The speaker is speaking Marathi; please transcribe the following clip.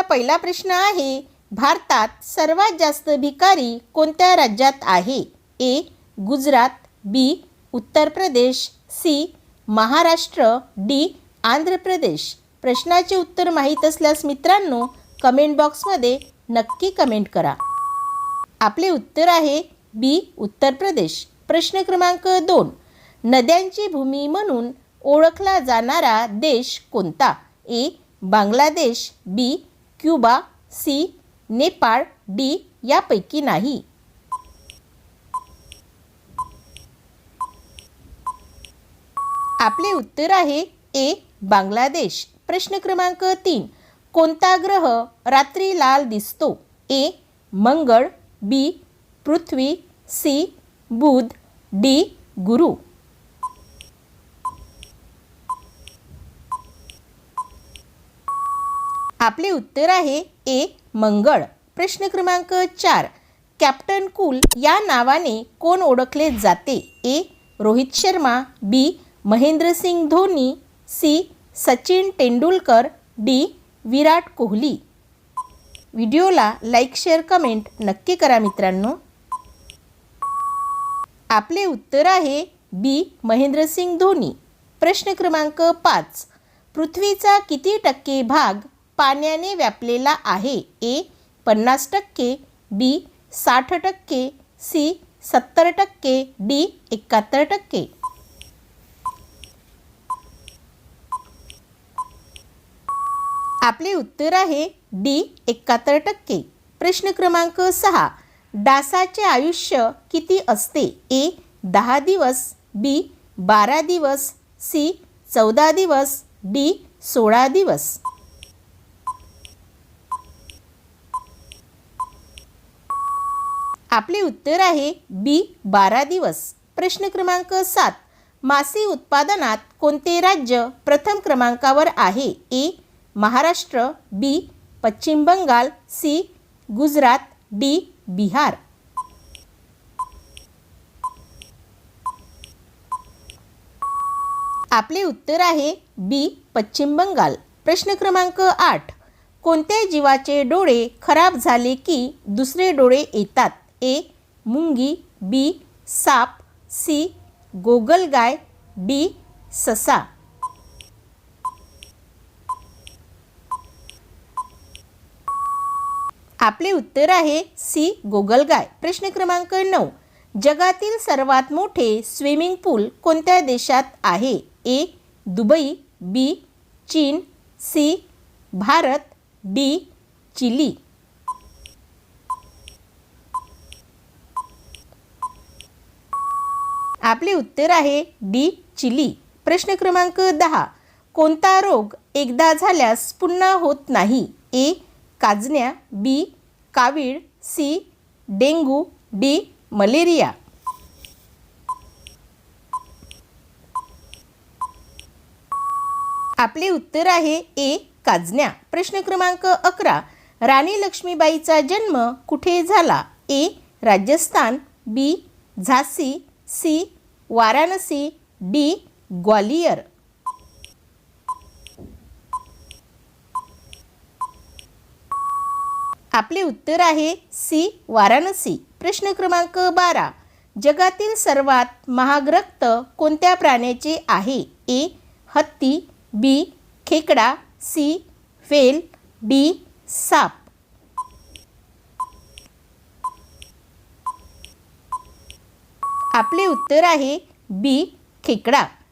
पहिला प्रश्न आहे भारतात सर्वात जास्त भिकारी कोणत्या राज्यात आहे? A Gujarat B Uttar Pradesh C Maharashtra D Andhra Pradesh. प्रश्नाचे उत्तर माहीत असल्यास मित्रांनो कमेंट बॉक्समध्ये नक्की कमेंट करा. आपले उत्तर आहे बी उत्तर प्रदेश. प्रश्न क्रमांक दोन. नद्यांची भूमी म्हणून ओळखला जाणारा देश कोणता? A Bangladesh B Cuba C Nepal D यापैकी नाही. आपले उत्तर आहे ए बांगलादेश. प्रश्न क्रमांक तीन. कोणता ग्रह रात्री लाल दिसतो? ए मंगळ बी पृथ्वी सी बुध डी गुरु. आपले उत्तर आहे ए मंगळ. प्रश्न क्रमांक चार. कॅप्टन कूल या नावाने कोण ओळखले जाते? A Rohit Sharma B Mahendra Singh Dhoni C Sachin Tendulkar D Virat Kohli. व्हिडिओला लाईक शेअर कमेंट नक्की करा मित्रांनो. आपले उत्तर आहे बी महेंद्रसिंग धोनी. प्रश्न क्रमांक पाच. पृथ्वीचा किती टक्के भाग पाण्याने व्यापलेला आहे. ए पन्नास टक्के बी साठ टक्के सी सत्तर टक्के डी एकाहत्तर टक्के. आपले उत्तर आहे डी एकाहत्तर टक्के. प्रश्न क्रमांक सहा. डासाचे आयुष्य किती असते? ए दहा दिवस बी बारा दिवस सी चौदा दिवस डी सोळा दिवस. आपले उत्तर आहे बी बारा दिवस. प्रश्न क्रमांक सात. मासे उत्पादनात कोणते राज्य प्रथम क्रमांकावर आहे? A Maharashtra B Paschim Bengal C Gujarat D Bihar. आपले उत्तर आहे बी पश्चिम बंगाल. प्रश्न क्रमांक आठ. कोणत्या जीवाचे डोळे खराब झाले की दुसरे डोळे येतात? ए मुंगी बी साप सी गोगलगाय डी ससा. आपले उत्तर आहे सी गोगलगाय प्रश्न क्रमांक नऊ. जगातील सर्वात मोठे स्विमिंग पूल कोणत्या देशात आहे? ए दुबई बी चीन सी भारत डी चिली. आपले उत्तर आहे डी चिली. प्रश्न क्रमांक दहा. कोणता रोग एकदा झाल्यास पुन्हा होत नाही? ए काजण्या बी कावीळ सी डेंगू डी मलेरिया. आपले उत्तर आहे ए काजण्या. प्रश्न क्रमांक अकरा. राणी लक्ष्मीबाईचा जन्म कुठे झाला? ए राजस्थान बी झासी सी वाराणसी डी ग्वालियर. आपले उत्तर आहे सी वाराणसी. प्रश्न क्रमांक बारा. जगातील सर्वात महाग रक्त कोणत्या प्राण्याचे आहे? ए हत्ती बी खेकडा सी वेल डी साप. आपले उत्तर आहे बी खेकडा.